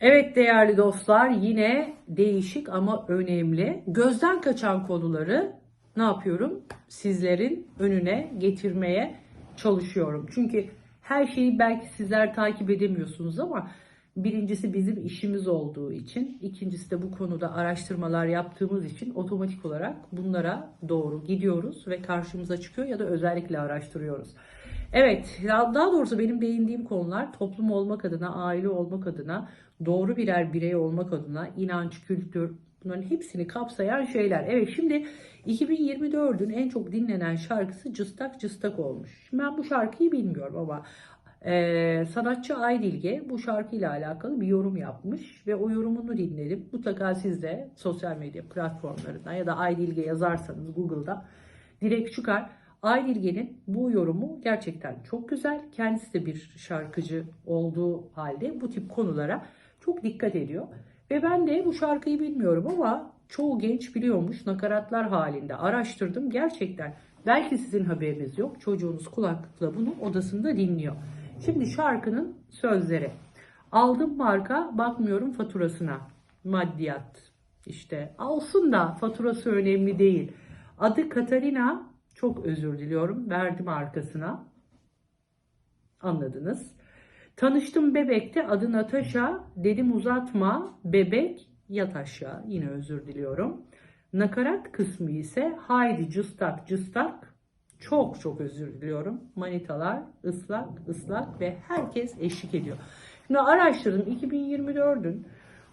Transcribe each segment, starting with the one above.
Evet değerli dostlar yine değişik ama önemli gözden kaçan konuları ne yapıyorum? Sizlerin önüne getirmeye çalışıyorum. Çünkü her şeyi belki sizler takip edemiyorsunuz ama birincisi bizim işimiz olduğu için, ikincisi de bu konuda araştırmalar yaptığımız için otomatik olarak bunlara doğru gidiyoruz ve karşımıza çıkıyor ya da özellikle araştırıyoruz. Evet, daha doğrusu benim değindiğim konular toplum olmak adına, aile olmak adına, doğru birer birey olmak adına, inanç, kültür, bunların hepsini kapsayan şeyler. Evet, şimdi 2024'ün en çok dinlenen şarkısı Cıstak Cıstak olmuş. Şimdi ben bu şarkıyı bilmiyorum ama e, sanatçı Aydilge bu şarkıyla alakalı bir yorum yapmış ve o yorumunu dinledim. Mutlaka siz de sosyal medya platformlarından ya da Aydilge yazarsanız Google'da direkt çıkar. Aydilge'nin bu yorumu gerçekten çok güzel. Kendisi de bir şarkıcı olduğu halde bu tip konulara çok dikkat ediyor. Ve ben de bu şarkıyı bilmiyorum ama çoğu genç biliyormuş nakaratlar halinde araştırdım. Gerçekten belki sizin haberiniz yok. Çocuğunuz kulaklıkla bunu odasında dinliyor. Şimdi şarkının sözleri. Aldım marka bakmıyorum faturasına. Maddiyat. İşte alsın da faturası önemli değil. Adı Katarina çok özür diliyorum. Verdim arkasına. Anladınız. Tanıştım bebekte adı Natasha. Dedim uzatma. Bebek yat aşağı. Yine özür diliyorum. Nakarat kısmı ise haydi cıstak cıstak. Çok çok özür diliyorum. Manitalar ıslak ıslak ve herkes eşlik ediyor. Şimdi araştırdım 2024'ün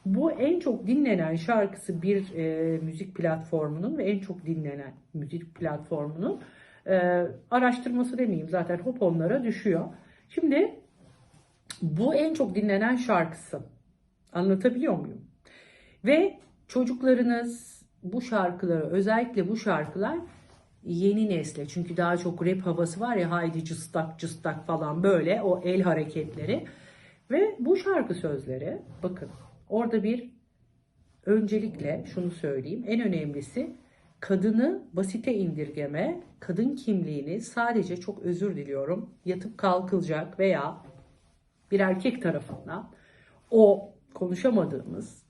bu en çok dinlenen şarkısı bir e, müzik platformunun ve en çok dinlenen müzik platformunun e, araştırması demeyeyim zaten hop onlara düşüyor. Şimdi bu en çok dinlenen şarkısı. Anlatabiliyor muyum? Ve çocuklarınız bu şarkıları özellikle bu şarkılar yeni nesle çünkü daha çok rap havası var ya haydi cıstak cıstak falan böyle o el hareketleri ve bu şarkı sözleri bakın orada bir öncelikle şunu söyleyeyim en önemlisi kadını basite indirgeme kadın kimliğini sadece çok özür diliyorum yatıp kalkılacak veya bir erkek tarafından o konuşamadığımız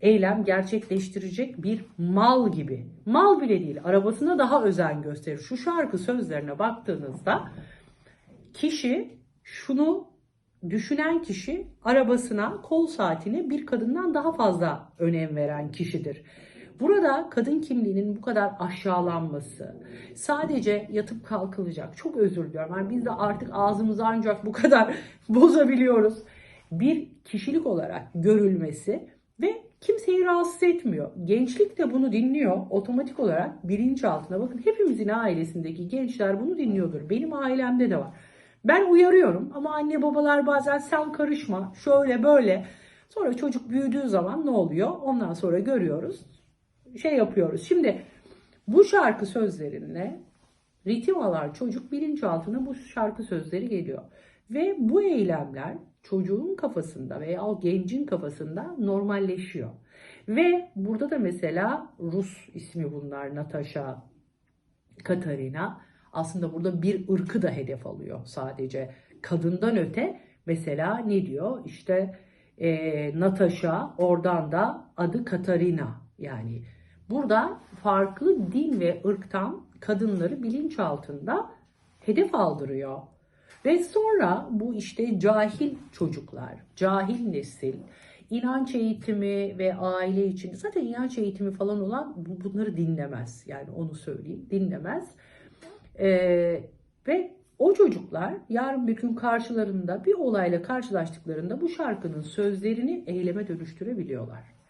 eylem gerçekleştirecek bir mal gibi. Mal bile değil, arabasına daha özen gösterir. Şu şarkı sözlerine baktığınızda kişi şunu düşünen kişi arabasına, kol saatine bir kadından daha fazla önem veren kişidir. Burada kadın kimliğinin bu kadar aşağılanması, sadece yatıp kalkılacak, çok özür diliyorum. Yani biz de artık ağzımızı ancak bu kadar bozabiliyoruz. Bir kişilik olarak görülmesi ve kimseyi rahatsız etmiyor. Gençlik de bunu dinliyor. Otomatik olarak bilinçaltına bakın hepimizin ailesindeki gençler bunu dinliyordur. Benim ailemde de var. Ben uyarıyorum ama anne babalar bazen sen karışma şöyle böyle. Sonra çocuk büyüdüğü zaman ne oluyor? Ondan sonra görüyoruz. Şey yapıyoruz. Şimdi bu şarkı sözlerine ritim alan çocuk bilinçaltına bu şarkı sözleri geliyor. Ve bu eylemler çocuğun kafasında veya o gencin kafasında normalleşiyor. Ve burada da mesela Rus ismi bunlar Natasha, Katarina. Aslında burada bir ırkı da hedef alıyor sadece. Kadından öte mesela ne diyor? İşte e, Natasha oradan da adı Katarina. Yani burada farklı din ve ırktan kadınları bilinç altında hedef aldırıyor. Ve sonra bu işte cahil çocuklar, cahil nesil, inanç eğitimi ve aile için zaten inanç eğitimi falan olan bunları dinlemez. Yani onu söyleyeyim dinlemez. Ee, ve o çocuklar yarın bir gün karşılarında bir olayla karşılaştıklarında bu şarkının sözlerini eyleme dönüştürebiliyorlar.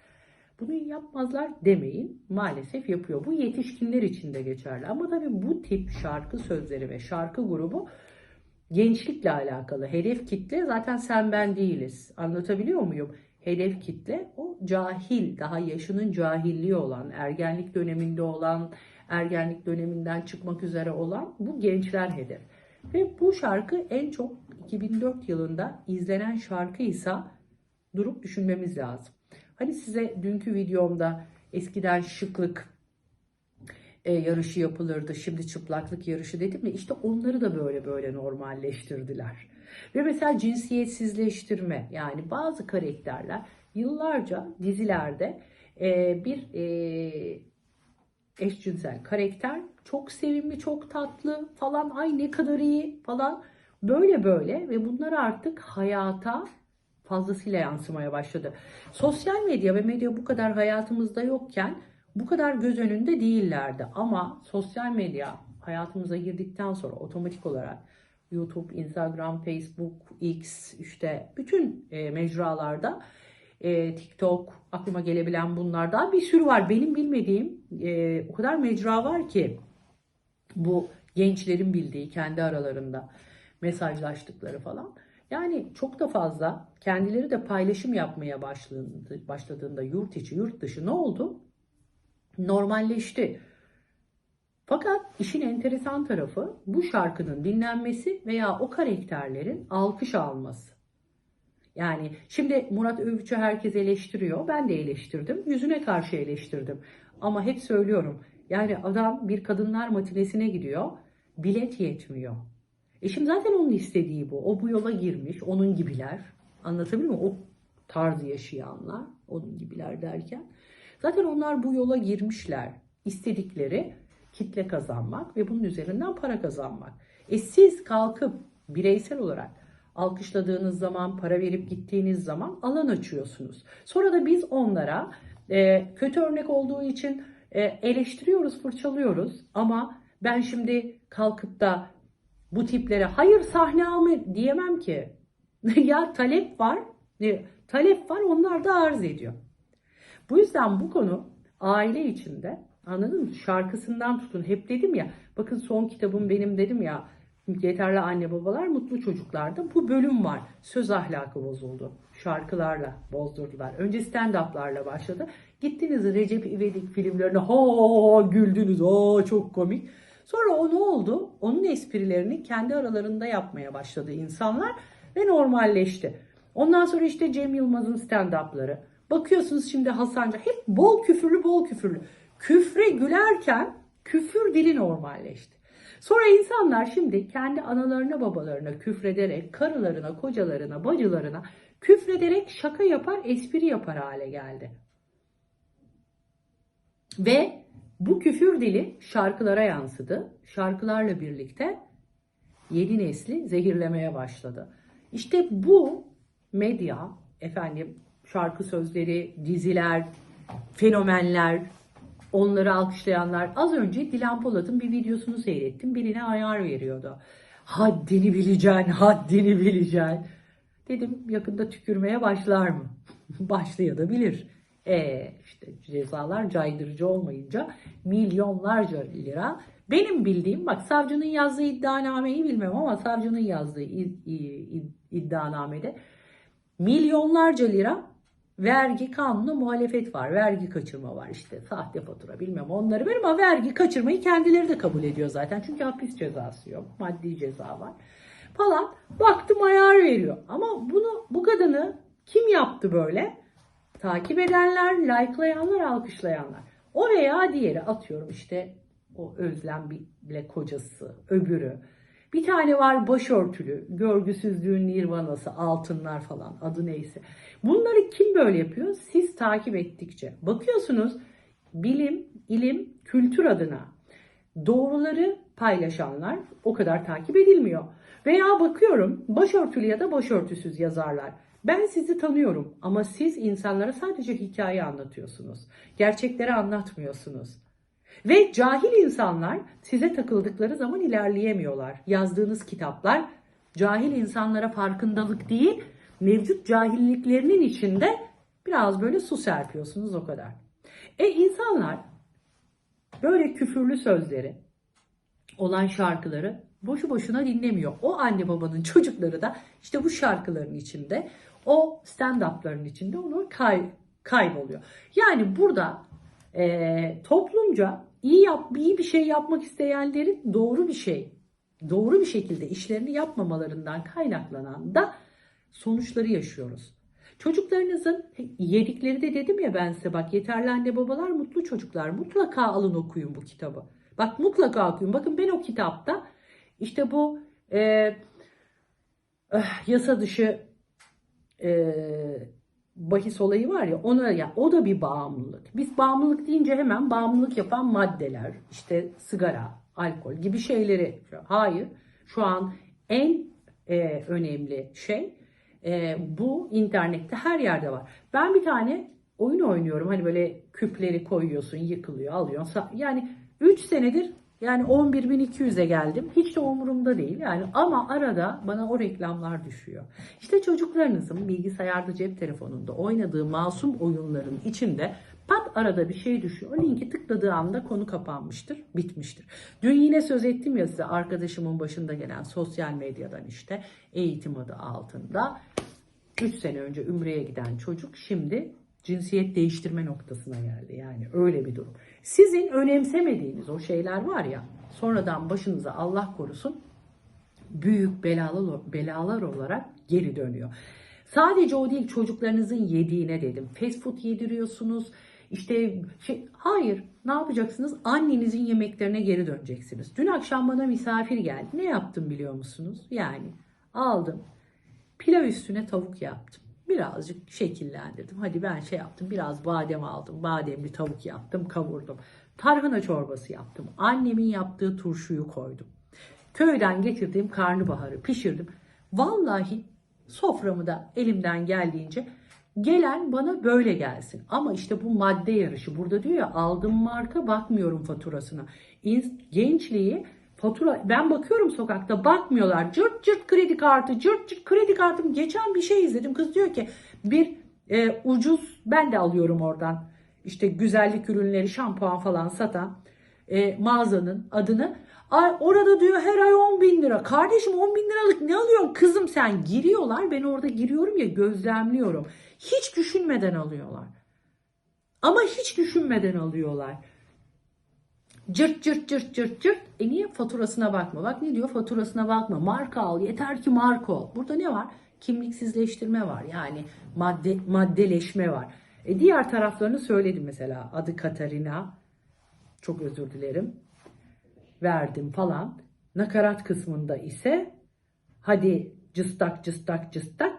Bunu yapmazlar demeyin. Maalesef yapıyor. Bu yetişkinler için de geçerli. Ama tabii bu tip şarkı sözleri ve şarkı grubu gençlikle alakalı. Hedef kitle zaten sen ben değiliz. Anlatabiliyor muyum? Hedef kitle o cahil, daha yaşının cahilliği olan, ergenlik döneminde olan, ergenlik döneminden çıkmak üzere olan bu gençler hedef. Ve bu şarkı en çok 2004 yılında izlenen şarkıysa durup düşünmemiz lazım. Hani size dünkü videomda eskiden şıklık e, yarışı yapılırdı. Şimdi çıplaklık yarışı dedim ya işte onları da böyle böyle normalleştirdiler. Ve mesela cinsiyetsizleştirme yani bazı karakterler yıllarca dizilerde e, bir e, eşcinsel karakter çok sevimli, çok tatlı falan ay ne kadar iyi falan böyle böyle ve bunlar artık hayata fazlasıyla yansımaya başladı. Sosyal medya ve medya bu kadar hayatımızda yokken bu kadar göz önünde değillerdi. Ama sosyal medya hayatımıza girdikten sonra otomatik olarak YouTube, Instagram, Facebook, X işte bütün e, mecralarda e, TikTok aklıma gelebilen bunlar daha bir sürü var. Benim bilmediğim e, o kadar mecra var ki bu gençlerin bildiği kendi aralarında mesajlaştıkları falan. Yani çok da fazla kendileri de paylaşım yapmaya başladığında, yurt içi yurt dışı ne oldu? Normalleşti. Fakat işin enteresan tarafı bu şarkının dinlenmesi veya o karakterlerin alkış alması. Yani şimdi Murat Övüç'ü herkes eleştiriyor. Ben de eleştirdim. Yüzüne karşı eleştirdim. Ama hep söylüyorum. Yani adam bir kadınlar matinesine gidiyor. Bilet yetmiyor. E şimdi zaten onun istediği bu. O bu yola girmiş. Onun gibiler. Anlatabiliyor muyum? O tarzı yaşayanlar. Onun gibiler derken. Zaten onlar bu yola girmişler. İstedikleri kitle kazanmak ve bunun üzerinden para kazanmak. E siz kalkıp bireysel olarak alkışladığınız zaman, para verip gittiğiniz zaman alan açıyorsunuz. Sonra da biz onlara e, kötü örnek olduğu için e, eleştiriyoruz, fırçalıyoruz. Ama ben şimdi kalkıp da bu tiplere hayır sahne alma diyemem ki. ya talep var, e, talep var onlar da arz ediyor. Bu yüzden bu konu aile içinde anladın mı? Şarkısından tutun. Hep dedim ya bakın son kitabım benim dedim ya Yeterli Anne Babalar Mutlu Çocuklar'da bu bölüm var. Söz ahlakı bozuldu. Şarkılarla bozdurdular. Önce stand-up'larla başladı. Gittiniz Recep İvedik filmlerine ha güldünüz ha çok komik. Sonra o ne oldu? Onun esprilerini kendi aralarında yapmaya başladı insanlar ve normalleşti. Ondan sonra işte Cem Yılmaz'ın stand-up'ları. Bakıyorsunuz şimdi Hasanca hep bol küfürlü bol küfürlü. Küfre gülerken küfür dili normalleşti. Sonra insanlar şimdi kendi analarına babalarına küfrederek, karılarına, kocalarına, bacılarına küfrederek şaka yapar, espri yapar hale geldi. Ve bu küfür dili şarkılara yansıdı. Şarkılarla birlikte yeni nesli zehirlemeye başladı. İşte bu medya, efendim şarkı sözleri, diziler, fenomenler, onları alkışlayanlar. Az önce Dilan Polat'ın bir videosunu seyrettim. Birine ayar veriyordu. Haddini bileceksin, haddini bileceksin. Dedim yakında tükürmeye başlar mı? Başlayabilir. E işte cezalar caydırıcı olmayınca milyonlarca lira. Benim bildiğim bak savcının yazdığı iddianameyi bilmem ama savcının yazdığı iddianamede milyonlarca lira vergi kanunu muhalefet var. Vergi kaçırma var işte sahte fatura bilmem onları ver ama vergi kaçırmayı kendileri de kabul ediyor zaten. Çünkü hapis cezası yok. Maddi ceza var. Falan. Baktım ayar veriyor. Ama bunu bu kadını kim yaptı böyle? Takip edenler, like'layanlar, alkışlayanlar. O veya diğeri atıyorum işte o Özlem bile kocası, öbürü. Bir tane var başörtülü, görgüsüzlüğün nirvanası, altınlar falan adı neyse. Bunları kim böyle yapıyor? Siz takip ettikçe. Bakıyorsunuz bilim, ilim, kültür adına doğruları paylaşanlar o kadar takip edilmiyor. Veya bakıyorum başörtülü ya da başörtüsüz yazarlar. Ben sizi tanıyorum ama siz insanlara sadece hikaye anlatıyorsunuz. Gerçekleri anlatmıyorsunuz. Ve cahil insanlar size takıldıkları zaman ilerleyemiyorlar. Yazdığınız kitaplar cahil insanlara farkındalık değil, mevcut cahilliklerinin içinde biraz böyle su serpiyorsunuz o kadar. E insanlar böyle küfürlü sözleri olan şarkıları boşu boşuna dinlemiyor. O anne babanın çocukları da işte bu şarkıların içinde, o stand-up'ların içinde onu kay kayboluyor. Yani burada e, toplumca iyi yap, iyi bir şey yapmak isteyenlerin doğru bir şey, doğru bir şekilde işlerini yapmamalarından kaynaklanan da sonuçları yaşıyoruz. Çocuklarınızın yedikleri de dedim ya ben size bak yeterli anne babalar mutlu çocuklar. Mutlaka alın okuyun bu kitabı. Bak mutlaka okuyun. Bakın ben o kitapta işte bu e, eh, yasa dışı e, bahis olayı var ya ona ya o da bir bağımlılık. Biz bağımlılık deyince hemen bağımlılık yapan maddeler, işte sigara, alkol gibi şeyleri. Hayır. Şu an en e, önemli şey e, bu internette her yerde var. Ben bir tane oyun oynuyorum. Hani böyle küpleri koyuyorsun, yıkılıyor, alıyorsun. Yani 3 senedir yani 11.200'e geldim. Hiç de umurumda değil. Yani ama arada bana o reklamlar düşüyor. İşte çocuklarınızın bilgisayarda, cep telefonunda oynadığı masum oyunların içinde pat arada bir şey düşüyor. O linki tıkladığı anda konu kapanmıştır, bitmiştir. Dün yine söz ettim ya size arkadaşımın başında gelen sosyal medyadan işte eğitim adı altında 3 sene önce Ümre'ye giden çocuk şimdi cinsiyet değiştirme noktasına geldi. Yani öyle bir durum. Sizin önemsemediğiniz o şeyler var ya sonradan başınıza Allah korusun büyük belalar, belalar olarak geri dönüyor. Sadece o değil çocuklarınızın yediğine dedim. Fast food yediriyorsunuz. İşte şey, hayır ne yapacaksınız? Annenizin yemeklerine geri döneceksiniz. Dün akşam bana misafir geldi. Ne yaptım biliyor musunuz? Yani aldım pilav üstüne tavuk yaptım. Birazcık şekillendirdim. Hadi ben şey yaptım. Biraz badem aldım. Bademli tavuk yaptım. Kavurdum. Tarhana çorbası yaptım. Annemin yaptığı turşuyu koydum. Köyden getirdiğim karnabaharı pişirdim. Vallahi soframı da elimden geldiğince gelen bana böyle gelsin. Ama işte bu madde yarışı. Burada diyor ya aldım marka bakmıyorum faturasına. Gençliği fatura ben bakıyorum sokakta bakmıyorlar. Cırt cırt kredi kartı, cırt cırt kredi kartım. Geçen bir şey izledim. Kız diyor ki bir e, ucuz ben de alıyorum oradan. İşte güzellik ürünleri, şampuan falan satan e, mağazanın adını. Ay, orada diyor her ay 10 bin lira. Kardeşim 10 bin liralık ne alıyorsun kızım sen? Giriyorlar ben orada giriyorum ya gözlemliyorum. Hiç düşünmeden alıyorlar. Ama hiç düşünmeden alıyorlar. Cırt cırt cırt cırt cırt. E niye faturasına bakma? Bak ne diyor faturasına bakma. Marka al yeter ki marka ol. Burada ne var? Kimliksizleştirme var. Yani madde maddeleşme var. E diğer taraflarını söyledim mesela. Adı Katarina. Çok özür dilerim. Verdim falan. Nakarat kısmında ise hadi cıstak cıstak cıstak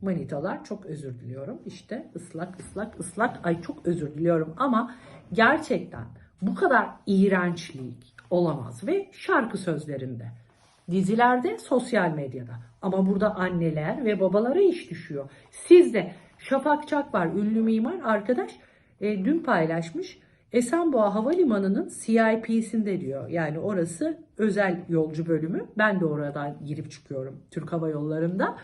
manitalar çok özür diliyorum. İşte ıslak ıslak ıslak ay çok özür diliyorum ama gerçekten bu kadar iğrençlik olamaz ve şarkı sözlerinde dizilerde sosyal medyada ama burada anneler ve babalara iş düşüyor. Sizde Şafak Çak var ünlü mimar arkadaş e, dün paylaşmış Esenboğa Havalimanı'nın CIP'sinde diyor. Yani orası özel yolcu bölümü. Ben de oradan girip çıkıyorum Türk Hava Yolları'nda.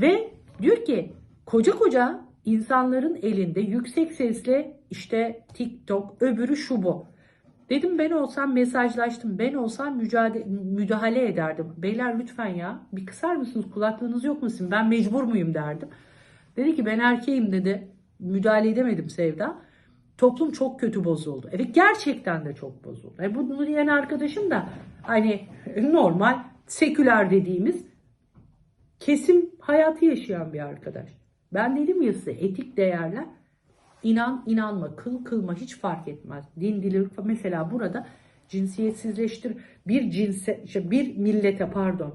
Ve diyor ki koca koca insanların elinde yüksek sesle işte TikTok öbürü şu bu. Dedim ben olsam mesajlaştım. Ben olsam mücadele, müdahale ederdim. Beyler lütfen ya bir kısar mısınız kulaklığınız yok musun? Ben mecbur muyum derdim. Dedi ki ben erkeğim dedi. Müdahale edemedim Sevda. Toplum çok kötü bozuldu. Evet gerçekten de çok bozuldu. E bunu diyen arkadaşım da hani normal seküler dediğimiz kesim hayatı yaşayan bir arkadaş. Ben dedim ya size etik değerler inan inanma kıl kılma hiç fark etmez. Din dili mesela burada cinsiyetsizleştir bir cinse işte bir millete pardon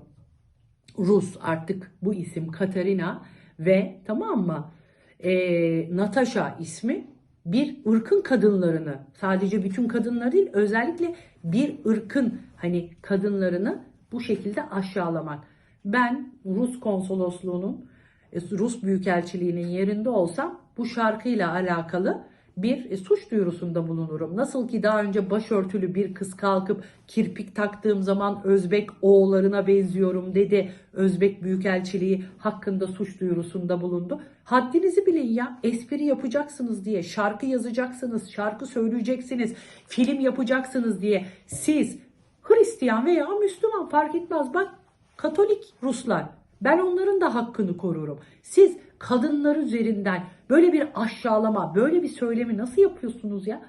Rus artık bu isim Katarina ve tamam mı e, Natasha ismi bir ırkın kadınlarını sadece bütün kadınları değil özellikle bir ırkın hani kadınlarını bu şekilde aşağılamak. Ben Rus konsolosluğunun Rus Büyükelçiliğinin yerinde olsam bu şarkıyla alakalı bir e, suç duyurusunda bulunurum. Nasıl ki daha önce başörtülü bir kız kalkıp kirpik taktığım zaman Özbek oğullarına benziyorum dedi. Özbek Büyükelçiliği hakkında suç duyurusunda bulundu. Haddinizi bilin ya. Espri yapacaksınız diye, şarkı yazacaksınız, şarkı söyleyeceksiniz, film yapacaksınız diye siz Hristiyan veya Müslüman fark etmez. Bak Katolik Ruslar ben onların da hakkını korurum. Siz kadınlar üzerinden böyle bir aşağılama, böyle bir söylemi nasıl yapıyorsunuz ya?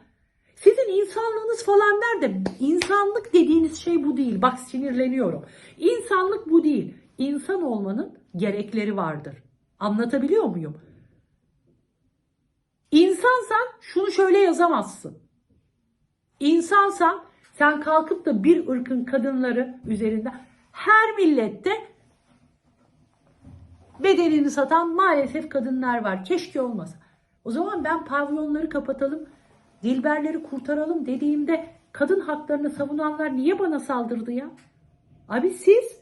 Sizin insanlığınız falan nerede? İnsanlık dediğiniz şey bu değil. Bak sinirleniyorum. İnsanlık bu değil. İnsan olmanın gerekleri vardır. Anlatabiliyor muyum? İnsansan şunu şöyle yazamazsın. İnsansan sen kalkıp da bir ırkın kadınları üzerinden her millette bedenini satan maalesef kadınlar var. Keşke olmasa. O zaman ben pavyonları kapatalım, dilberleri kurtaralım dediğimde kadın haklarını savunanlar niye bana saldırdı ya? Abi siz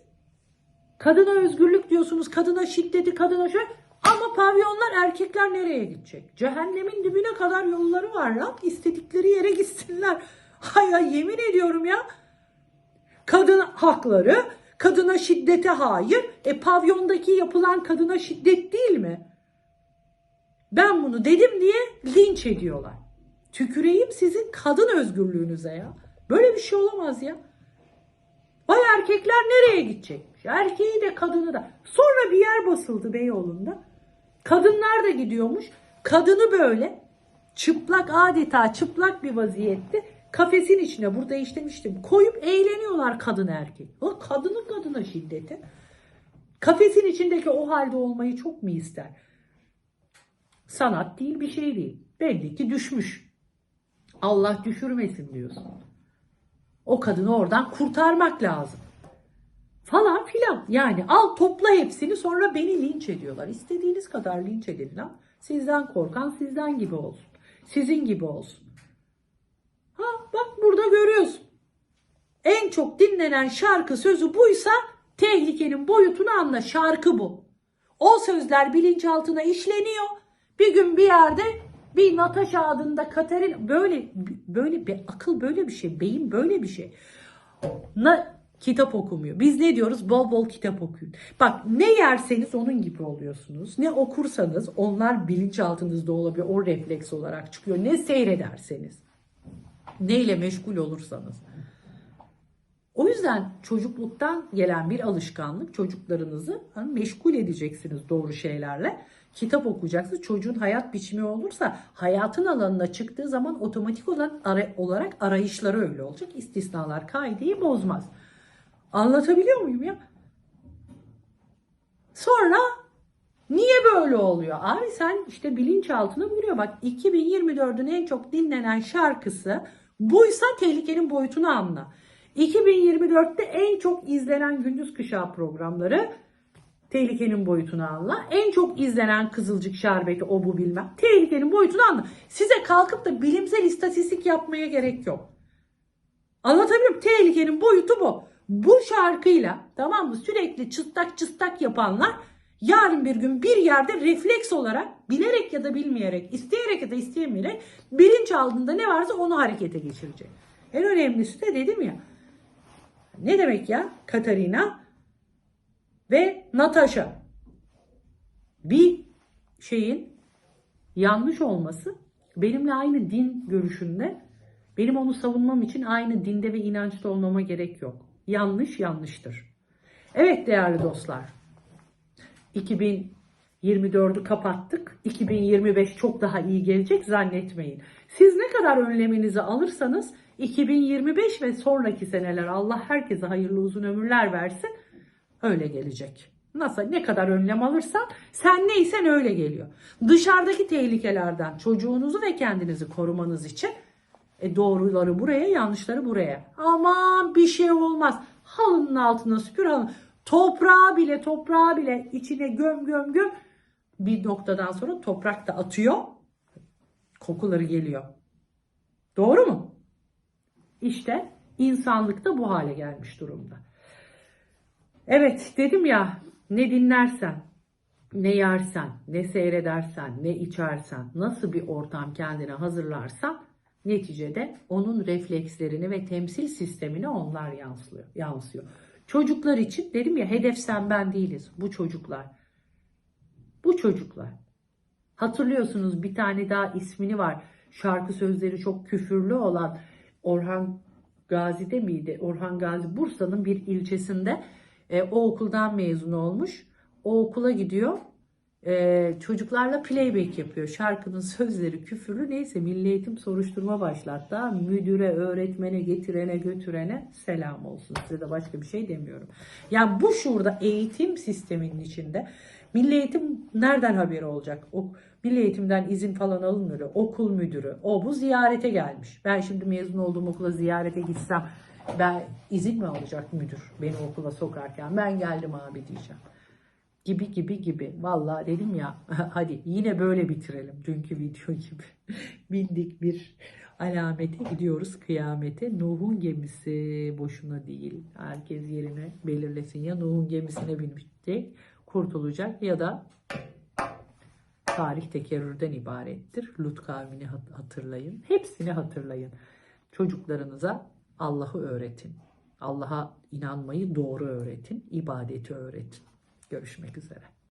kadına özgürlük diyorsunuz, kadına şiddeti, kadına şöyle ama pavyonlar erkekler nereye gidecek? Cehennemin dibine kadar yolları var lan. İstedikleri yere gitsinler. Hay ay yemin ediyorum ya. Kadın hakları, kadına şiddete hayır. E pavyondaki yapılan kadına şiddet değil mi? Ben bunu dedim diye linç ediyorlar. Tüküreyim sizin kadın özgürlüğünüze ya. Böyle bir şey olamaz ya. Vay erkekler nereye gidecekmiş? Erkeği de kadını da. Sonra bir yer basıldı Beyoğlu'nda. Kadınlar da gidiyormuş. Kadını böyle çıplak adeta çıplak bir vaziyette kafesin içine burada işlemiştim. Koyup eğleniyorlar kadın erkek. O kadının kadına şiddeti. Kafesin içindeki o halde olmayı çok mu ister? Sanat değil bir şey değil. Belli ki düşmüş. Allah düşürmesin diyorsun. O kadını oradan kurtarmak lazım. Falan filan. Yani al topla hepsini sonra beni linç ediyorlar. İstediğiniz kadar linç edin lan. Sizden korkan sizden gibi olsun. Sizin gibi olsun. Ha bak burada görüyorsun. En çok dinlenen şarkı sözü buysa tehlikenin boyutunu anla. Şarkı bu. O sözler bilinçaltına işleniyor. Bir gün bir yerde bir Natasha adında Katerin böyle böyle bir akıl böyle bir şey, beyin böyle bir şey. Na, kitap okumuyor. Biz ne diyoruz? Bol bol kitap okuyun. Bak ne yerseniz onun gibi oluyorsunuz. Ne okursanız onlar bilinçaltınızda olabilir. O refleks olarak çıkıyor. Ne seyrederseniz. Neyle meşgul olursanız. O yüzden çocukluktan gelen bir alışkanlık çocuklarınızı hani meşgul edeceksiniz doğru şeylerle. Kitap okuyacaksınız. Çocuğun hayat biçimi olursa hayatın alanına çıktığı zaman otomatik olan ara- olarak arayışları öyle olacak. İstisnalar kaideyi bozmaz. Anlatabiliyor muyum ya? Sonra niye böyle oluyor? Abi sen işte bilinçaltına vuruyor. Bak 2024'ün en çok dinlenen şarkısı buysa tehlikenin boyutunu anla. 2024'te en çok izlenen gündüz kışağı programları tehlikenin boyutunu anla. En çok izlenen Kızılcık Şerbeti o bu bilmem. Tehlikenin boyutunu anla. Size kalkıp da bilimsel istatistik yapmaya gerek yok. Anlatabiliyor muyum? Tehlikenin boyutu bu. Bu şarkıyla tamam mı sürekli çıstak çıstak yapanlar yarın bir gün bir yerde refleks olarak bilerek ya da bilmeyerek, isteyerek ya da isteyemeyerek bilinç aldığında ne varsa onu harekete geçirecek. En önemlisi de dedim ya. Ne demek ya? Katarina ve Natasha. Bir şeyin yanlış olması benimle aynı din görüşünde benim onu savunmam için aynı dinde ve inançta olmama gerek yok. Yanlış yanlıştır. Evet değerli dostlar. 2024'ü kapattık. 2025 çok daha iyi gelecek zannetmeyin. Siz ne kadar önleminizi alırsanız 2025 ve sonraki seneler Allah herkese hayırlı uzun ömürler versin. Öyle gelecek. Nasıl ne kadar önlem alırsan sen neysen öyle geliyor. Dışarıdaki tehlikelerden çocuğunuzu ve kendinizi korumanız için e doğruları buraya, yanlışları buraya. Aman bir şey olmaz. Halının altına süpür halın. Toprağı bile, toprağı bile içine göm göm göm. Bir noktadan sonra toprak da atıyor. Kokuları geliyor. Doğru mu? İşte insanlık da bu hale gelmiş durumda. Evet dedim ya ne dinlersen, ne yersen, ne seyredersen, ne içersen, nasıl bir ortam kendine hazırlarsan neticede onun reflekslerini ve temsil sistemine onlar yansıyor. yansıyor. Çocuklar için dedim ya hedef sen ben değiliz. Bu çocuklar. Bu çocuklar. Hatırlıyorsunuz bir tane daha ismini var. Şarkı sözleri çok küfürlü olan Orhan Gazi'de miydi? Orhan Gazi Bursa'nın bir ilçesinde e, o okuldan mezun olmuş. O okula gidiyor. E, çocuklarla playback yapıyor. Şarkının sözleri küfürlü neyse Milli Eğitim soruşturma başlattı. Müdüre, öğretmene, getirene, götürene selam olsun. Size de başka bir şey demiyorum. Yani bu şurada eğitim sisteminin içinde Milli Eğitim nereden haberi olacak? O Milli Eğitimden izin falan alınmıyor. Okul müdürü. O bu ziyarete gelmiş. Ben şimdi mezun olduğum okula ziyarete gitsem ben izin mi alacak müdür beni okula sokarken? Ben geldim abi diyeceğim. Gibi gibi gibi. Vallahi dedim ya hadi yine böyle bitirelim dünkü video gibi. Bindik bir alamete gidiyoruz kıyamete. Nuh'un gemisi boşuna değil. Herkes yerine belirlesin. Ya Nuh'un gemisine binecek kurtulacak ya da tarih tekerrürden ibarettir. Lut kavmini hat- hatırlayın. Hepsini hatırlayın. Çocuklarınıza Allah'ı öğretin. Allah'a inanmayı doğru öğretin. ibadeti öğretin. Görüşmek üzere.